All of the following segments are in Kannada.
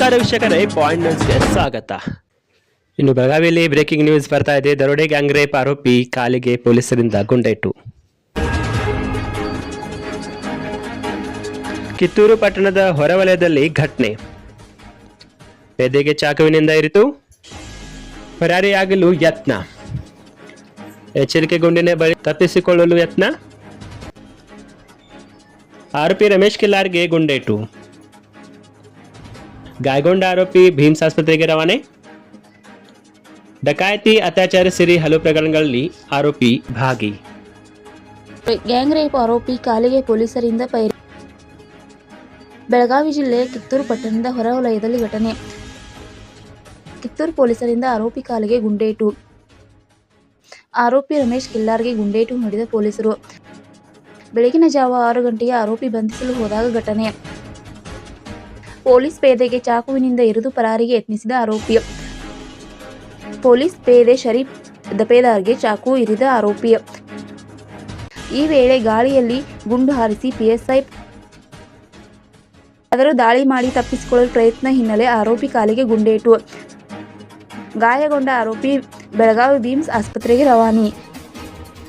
ನಮಸ್ಕಾರ ವೀಕ್ಷಕರೇ ಪಾಯಿಂಟ್ ನ್ಯೂಸ್ಗೆ ಸ್ವಾಗತ. ಇನ್ನು ಬೆಳಗಾವಿಯಲ್ಲಿ ಬ್ರೇಕಿಂಗ್ ನ್ಯೂಸ್ ಬರ್ತಾ ಇದೆ. ದರೋಡೆ ಗ್ಯಾಂಗ್ ರೇಪ್ ಆರೋಪಿ ಕಾಲಿಗೆ ಪೊಲೀಸರಿಂದ ಗುಂಡೇಟು ಕಿತ್ತೂರು ಪಟ್ಟಣದ ಹೊರವಲಯದಲ್ಲಿ ಘಟನೆ. ಪೆದೆಗೆ ಚಾಕುವಿನಿಂದ ಇರಿತು. ಪರಾರಿಯಾಗಲು ಯತ್ನ. ಎಚ್ಚರಿಕೆ ಗುಂಡಿನ ಬಳಿ ತಪ್ಪಿಸಿಕೊಳ್ಳಲು ಯತ್ನ. ಆರೋಪಿ ರಮೇಶ್ ಕಿಲ್ಲಾರ್ಗೆ ಗುಂಡೇಟು ಗಾಯಗೊಂಡ ಆರೋಪಿ ಭೀಮ್ಸ್ ಆಸ್ಪತ್ರೆಗೆ ರವಾನೆ. ಡಕಾಯತಿ ಅತ್ಯಾಚಾರ ಸೇರಿ ಹಲವು ಪ್ರಕರಣಗಳಲ್ಲಿ ಆರೋಪಿ ಭಾಗಿ. ಗ್ಯಾಂಗ್ ರೇಪ್ ಆರೋಪಿ ಕಾಲಿಗೆ ಪೊಲೀಸರಿಂದ ಪೈರಿ. ಬೆಳಗಾವಿ ಜಿಲ್ಲೆ ಕಿತ್ತೂರು ಪಟ್ಟಣದ ಹೊರವಲಯದಲ್ಲಿ ಘಟನೆ. ಕಿತ್ತೂರು ಪೊಲೀಸರಿಂದ ಆರೋಪಿ ಕಾಲಿಗೆ ಗುಂಡೇಟು. ಆರೋಪಿ ರಮೇಶ್ ಕಿಲ್ಲಾರ್ಗೆ ಗುಂಡೇಟು ನೀಡಿದ ಪೊಲೀಸರು. ಬೆಳಗಿನ ಜಾವ ಆರು ಗಂಟೆಗೆ ಆರೋಪಿ ಬಂಧಿಸಲು ಹೋದಾಗ ಘಟನೆ. ಪೊಲೀಸ್ ಪೇದೆಗೆ ಚಾಕುವಿನಿಂದ ಇರಿದು ಪರಾರಿಗೆ ಯತ್ನಿಸಿದ ಆರೋಪಿ ಪೊಲೀಸ್ ಪೇದೆ ಶರೀಫ್ ದಪೇದಾರ್ಗೆ ಚಾಕು ಇರಿದ ಆರೋಪಿ ಈ ವೇಳೆ ಗಾಳಿಯಲ್ಲಿ ಗುಂಡು ಹಾರಿಸಿ ಪಿಎಸ್ಐ ಆದರೂ ದಾಳಿ ಮಾಡಿ ತಪ್ಪಿಸಿಕೊಳ್ಳಲು ಪ್ರಯತ್ನ ಹಿನ್ನೆಲೆ ಆರೋಪಿ ಕಾಲಿಗೆ ಗುಂಡೇಟು ಗಾಯಗೊಂಡ ಆರೋಪಿ ಬೆಳಗಾವಿ ಬೀಮ್ಸ್ ಆಸ್ಪತ್ರೆಗೆ ರವಾನೆ.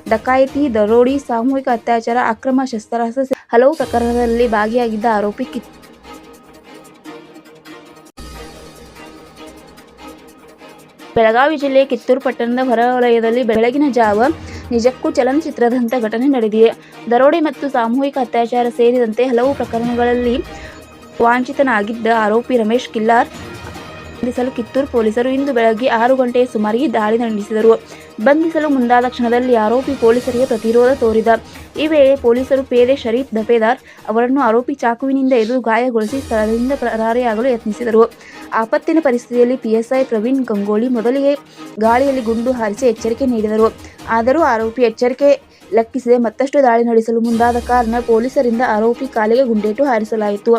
ಡಕಾಯಿತಿ, ದರೋಡಿ, ಸಾಮೂಹಿಕ ಅತ್ಯಾಚಾರ, ಅಕ್ರಮ ಶಸ್ತ್ರಾಸ್ತ್ರ ಹಲವು ಪ್ರಕರಣದಲ್ಲಿ ಭಾಗಿಯಾಗಿದ್ದ ಆರೋಪಿ ಬೆಳಗಾವಿ ಜಿಲ್ಲೆಯ ಕಿತ್ತೂರು ಪಟ್ಟಣದ ಹೊರವಲಯದಲ್ಲಿ ಬೆಳಗಿನ ಜಾವ ನಿಜಕ್ಕೂ ಚಲನಚಿತ್ರದಂಥ ಘಟನೆ ನಡೆದಿದೆ. ದರೋಡೆ ಮತ್ತು ಸಾಮೂಹಿಕ ಅತ್ಯಾಚಾರ ಸೇರಿದಂತೆ ಹಲವು ಪ್ರಕರಣಗಳಲ್ಲಿ ವಾಂಛಿತನಾಗಿದ್ದ ಆರೋಪಿ ರಮೇಶ್ ಕಿಲ್ಲಾರ್ ಬಂಧಿಸಲು ಕಿತ್ತೂರು ಪೊಲೀಸರು ಇಂದು ಬೆಳಗ್ಗೆ ಆರು ಗಂಟೆಯ ಸುಮಾರಿಗೆ ದಾಳಿ ನಡೆಸಿದರು. ಬಂಧಿಸಲು ಮುಂದಾದ ಕ್ಷಣದಲ್ಲಿ ಆರೋಪಿ ಪೊಲೀಸರಿಗೆ ಪ್ರತಿರೋಧ ತೋರಿದ. ಈ ವೇಳೆ ಪೊಲೀಸರು ಪೇದೆ ಶರೀಫ್ ದಫೇದಾರ್ ಅವರನ್ನು ಆರೋಪಿ ಚಾಕುವಿನಿಂದ ಎದುರು ಗಾಯಗೊಳಿಸಿ ಸ್ಥಳದಿಂದ ಪರಾರಿಯಾಗಲು ಯತ್ನಿಸಿದರು. ಆಪತ್ತಿನ ಪರಿಸ್ಥಿತಿಯಲ್ಲಿ ಪಿಎಸ್ಐ ಪ್ರವೀಣ್ ಗಂಗೋಳಿ ಮೊದಲಿಗೆ ಗಾಳಿಯಲ್ಲಿ ಗುಂಡು ಹಾರಿಸಿ ಎಚ್ಚರಿಕೆ ನೀಡಿದರು. ಆದರೂ ಆರೋಪಿ ಎಚ್ಚರಿಕೆ ಲೆಕ್ಕಿಸದೆ ಮತ್ತಷ್ಟು ದಾಳಿ ನಡೆಸಲು ಮುಂದಾದ ಕಾರಣ ಪೊಲೀಸರಿಂದ ಆರೋಪಿ ಕಾಲಿಗೆ ಗುಂಡೇಟು ಹಾರಿಸಲಾಯಿತು.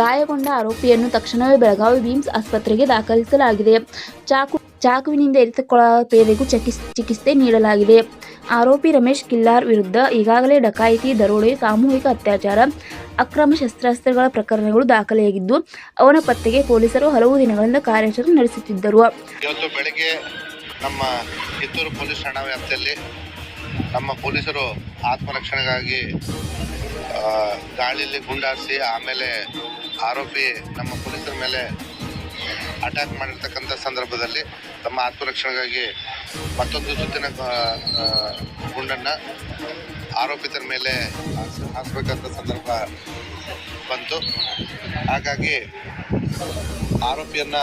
ಗಾಯಗೊಂಡ ಆರೋಪಿಯನ್ನು ತಕ್ಷಣವೇ ಬೆಳಗಾವಿ ಬೀಮ್ಸ್ ಆಸ್ಪತ್ರೆಗೆ ದಾಖಲಿಸಲಾಗಿದೆ. ಚಾಕು ಚಾಕುವಿನಿಂದ ಎರಿತುಕೊಳ್ಳ ಪೇದೆಗೂ ಚಿಕಿಸ್ ಚಿಕಿತ್ಸೆ ನೀಡಲಾಗಿದೆ. ಆರೋಪಿ ರಮೇಶ್ ಕಿಲ್ಲಾರ್ ವಿರುದ್ಧ ಈಗಾಗಲೇ ಡಕಾಯಿತಿ, ದರೋಡೆ, ಸಾಮೂಹಿಕ ಅತ್ಯಾಚಾರ, ಅಕ್ರಮ ಶಸ್ತ್ರಾಸ್ತ್ರಗಳ ಪ್ರಕರಣಗಳು ದಾಖಲೆಯಾಗಿದ್ದು, ಅವನ ಪತ್ತೆಗೆ ಪೊಲೀಸರು ಹಲವು ದಿನಗಳಿಂದ ಕಾರ್ಯಾಚರಣೆ ನಡೆಸುತ್ತಿದ್ದರು. ಇವತ್ತು ಬೆಳಿಗ್ಗೆ ನಮ್ಮ ಕಿತ್ತೂರು ಪೊಲೀಸ್ ಠಾಣಾ ವ್ಯಾಪ್ತಿಯಲ್ಲಿ ನಮ್ಮ ಪೊಲೀಸರು ಆತ್ಮರಕ್ಷಣೆಗಾಗಿ ಗಾಳಿಯಲ್ಲಿ ಗುಂಡಾರಿಸಿ, ಆಮೇಲೆ ಆರೋಪಿ ನಮ್ಮ ಪೊಲೀಸರ ಮೇಲೆ ಅಟ್ಯಾಕ್ ಮಾಡಿರ್ತಕ್ಕಂಥ ಸಂದರ್ಭದಲ್ಲಿ ತಮ್ಮ ಆತ್ಮರಕ್ಷಣೆಗಾಗಿ ಮತ್ತೊಂದು ಸುತ್ತಿನ ಗುಂಡನ್ನು ಆರೋಪಿತರ ಮೇಲೆ ಹಾಸ್ಬೇಕಂತ ಸಂದರ್ಭ ಬಂತು. ಹಾಗಾಗಿ ಆರೋಪಿಯನ್ನ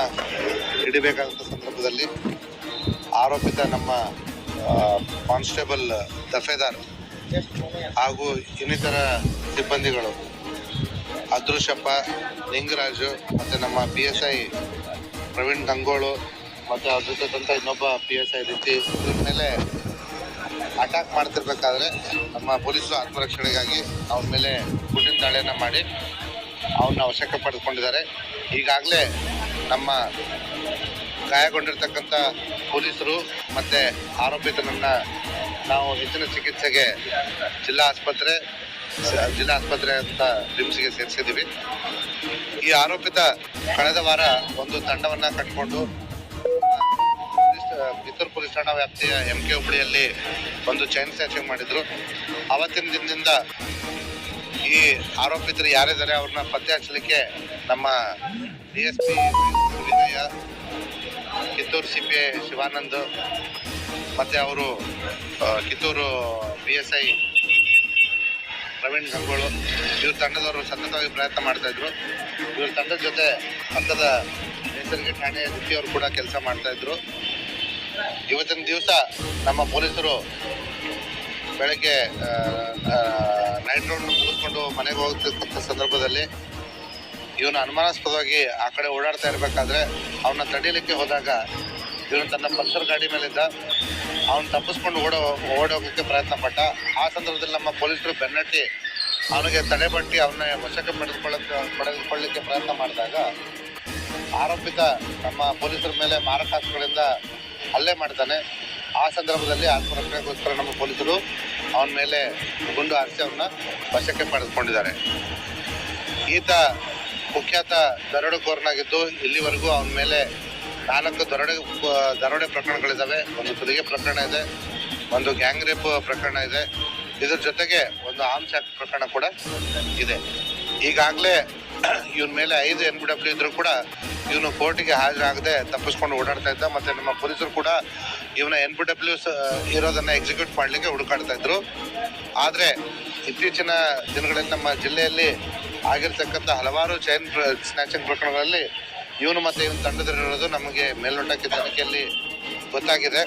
ಹಿಡಿಬೇಕಾದಂಥ ಸಂದರ್ಭದಲ್ಲಿ ಆರೋಪಿತ ನಮ್ಮ ಕಾನ್ಸ್ಟೇಬಲ್ ದಫೇದಾರ್ ಹಾಗೂ ಇನ್ನಿತರ ಸಿಬ್ಬಂದಿಗಳು ಅದೃಶಪ್ಪ ಲಿಂಗರಾಜು ಮತ್ತು ನಮ್ಮ P S I Praveen Gangolu ಮತ್ತು ಅದ್ರ ಜೊತೆ ಇನ್ನೊಬ್ಬ ಪಿ ಎಸ್ ಐ ರೀತಿ ಇದ್ರ ಮೇಲೆ ಅಟ್ಯಾಕ್ ಮಾಡ್ತಿರ್ಬೇಕಾದ್ರೆ ನಮ್ಮ ಪೊಲೀಸರು ಆತ್ಮರಕ್ಷಣೆಗಾಗಿ ಅವನ ಮೇಲೆ ಗುಂಡಿನ ದಾಳಿಯನ್ನು ಮಾಡಿ ಅವನ್ನ ವಶಕ್ಕೆ ಪಡೆದುಕೊಂಡಿದ್ದಾರೆ ಈಗಾಗಲೇ ನಮ್ಮ ಗಾಯಗೊಂಡಿರ್ತಕ್ಕಂಥ ಪೊಲೀಸರು ಮತ್ತು ಆರೋಪಿತನನ್ನು ನಾವು ಹೆಚ್ಚಿನ ಚಿಕಿತ್ಸೆಗೆ ಜಿಲ್ಲಾ ಆಸ್ಪತ್ರೆ ಜಿಲ್ಲಾ ಆಸ್ಪತ್ರೆ ಅಂತ ರಿಮ್ಸ್ಗೆ ಸೇರಿಸಿದ್ದೀವಿ. ಈ ಆರೋಪಿತ ಕಳೆದ ವಾರ ಒಂದು ತಂಡವನ್ನು ಕಟ್ಕೊಂಡು ಕಿತ್ತೂರು ಪೊಲೀಸ್ ಠಾಣಾ ವ್ಯಾಪ್ತಿಯ ಎಂ ಕೆ ಹುಬ್ಳಿಯಲ್ಲಿ ಒಂದು ಚೈನ್ ಸ್ನ್ಯಾಚಿಂಗ್ ಮಾಡಿದ್ರು. ಅವತ್ತಿನ ದಿನದಿಂದ ಈ ಆರೋಪಿತರು ಯಾರಿದ್ದಾರೆ ಅವ್ರನ್ನ ಪತ್ತೆ ಹಚ್ಚಲಿಕ್ಕೆ ನಮ್ಮ D S P Vijaya, Kittur C P I Shivanand, ಮತ್ತು ಅವರು Kittur B S I Praveen Gangolu ಇವ್ರ ತಂಡದವರು ಸತತವಾಗಿ ಪ್ರಯತ್ನ ಮಾಡ್ತಾ ಇದ್ರು. ಇವ್ರ ತಂಡದ ಜೊತೆ ಪಕ್ಕದ ನೈಸರ್ಗಿಕ ಠಾಣೆಯ ಅವರು ಕೂಡ ಕೆಲಸ ಮಾಡ್ತಾ ಇದ್ರು. ಇವತ್ತಿನ ದಿವಸ ನಮ್ಮ ಪೊಲೀಸರು ಬೆಳಗ್ಗೆ ನೈಟ್ ರೌಂಡ್ ಮುಗಿಸ್ಕೊಂಡು ಮನೆಗೆ ಹೋಗ್ತಿರ್ತಕ್ಕಂಥ ಸಂದರ್ಭದಲ್ಲಿ ಇವನು ಅನುಮಾನಾಸ್ಪದವಾಗಿ ಆ ಕಡೆ ಓಡಾಡ್ತಾ ಇರಬೇಕಾದ್ರೆ ಅವನ್ನ ತಡೀಲಿಕ್ಕೆ ಹೋದಾಗ ಇವನು ತನ್ನ ಪಲ್ಸರ್ ಗಾಡಿ ಮೇಲಿದ್ದ. ಅವನು ತಪ್ಪಿಸ್ಕೊಂಡು ಓಡೋ ಓಡೋಗೋಕ್ಕೆ ಪ್ರಯತ್ನ ಪಟ್ಟ. ಆ ಸಂದರ್ಭದಲ್ಲಿ ನಮ್ಮ ಪೊಲೀಸರು ಬೆನ್ನಟ್ಟಿ ಅವನಿಗೆ ತಡೆಬಟ್ಟಿ ಅವನ ವಶಕ್ಕೆ ಪಡೆದುಕೊಳ್ಳಕ್ಕೆ ಪಡೆದುಕೊಳ್ಳಿಕ್ಕೆ ಪ್ರಯತ್ನ ಮಾಡಿದಾಗ ಆರೋಪಿತ ನಮ್ಮ ಪೊಲೀಸರ ಮೇಲೆ ಮಾರಕಾಸ್ತ್ರಗಳಿಂದ ಹಲ್ಲೆ ಮಾಡ್ತಾನೆ. ಆ ಸಂದರ್ಭದಲ್ಲಿ ಆತ್ಮರಕ್ಷಣೆಗೋಸ್ಕರ ನಮ್ಮ ಪೊಲೀಸರು ಅವನ ಮೇಲೆ ಗುಂಡು ಹಾರಿಸಿ ಅವನ್ನ ವಶಕ್ಕೆ ಪಡೆದುಕೊಂಡಿದ್ದಾರೆ. ಈತ ಕುಖ್ಯಾತ ದರೋಡೆಕೋರನಾಗಿದ್ದು ಇಲ್ಲಿವರೆಗೂ ಅವನ ಮೇಲೆ ನಾಲ್ಕು ದರೋಡೆ ದರೋಡೆ ಪ್ರಕರಣಗಳಿದ್ದಾವೆ ಒಂದು ಸುಲಿಗೆ ಪ್ರಕರಣ ಇದೆ, ಒಂದು ಗ್ಯಾಂಗ್ ರೇಪ್ ಪ್ರಕರಣ ಇದೆ. ಇದ್ರ ಜೊತೆಗೆ ಒಂದು ಆರ್ಮ್ಸ್ ಆಕ್ಟ್ ಪ್ರಕರಣ ಕೂಡ ಇದೆ. ಈಗಾಗಲೇ ಇವನ ಮೇಲೆ ಐದು ಎನ್ ಬಿ ಡಬ್ಲ್ಯೂ ಇದ್ರು ಕೂಡ ಇವನು ಕೋರ್ಟಿಗೆ ಹಾಜರಾಗದೆ ತಪ್ಪಿಸ್ಕೊಂಡು ಓಡಾಡ್ತಾ ಇದ್ದ. ಮತ್ತೆ ನಮ್ಮ ಪೊಲೀಸರು ಕೂಡ ಇವನ ಎನ್ ಬಿ ಡಬ್ಲ್ಯೂ ಇರೋದನ್ನ ಎಕ್ಸಿಕ್ಯೂಟ್ ಮಾಡಲಿಕ್ಕೆ ಹುಡುಕಾಡ್ತಾ ಇದ್ರು. ಆದರೆ ಇತ್ತೀಚಿನ ದಿನಗಳಲ್ಲಿ ನಮ್ಮ ಜಿಲ್ಲೆಯಲ್ಲಿ ಆಗಿರ್ತಕ್ಕಂಥ ಹಲವಾರು ಚೈನ್ ಸ್ನ್ಯಾಚಿಂಗ್ ಪ್ರಕರಣಗಳಲ್ಲಿ ಇವನು ಮತ್ತೆ ಇವನು ತಂಡದಲ್ಲಿರೋದು ನಮಗೆ ಮೇಲ್ನೋಟಕ್ಕೆ ತನಿಖೆಯಲ್ಲಿ ಗೊತ್ತಾಗಿದೆ.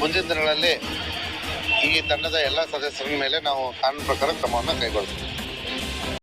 ಮುಂದಿನ ದಿನಗಳಲ್ಲಿ ಈ ತಂಡದ ಎಲ್ಲ ಸದಸ್ಯರ ಮೇಲೆ ನಾವು ಕಾನೂನು ಪ್ರಕಾರ ಕ್ರಮವನ್ನು ಕೈಗೊಳ್ತೀವಿ.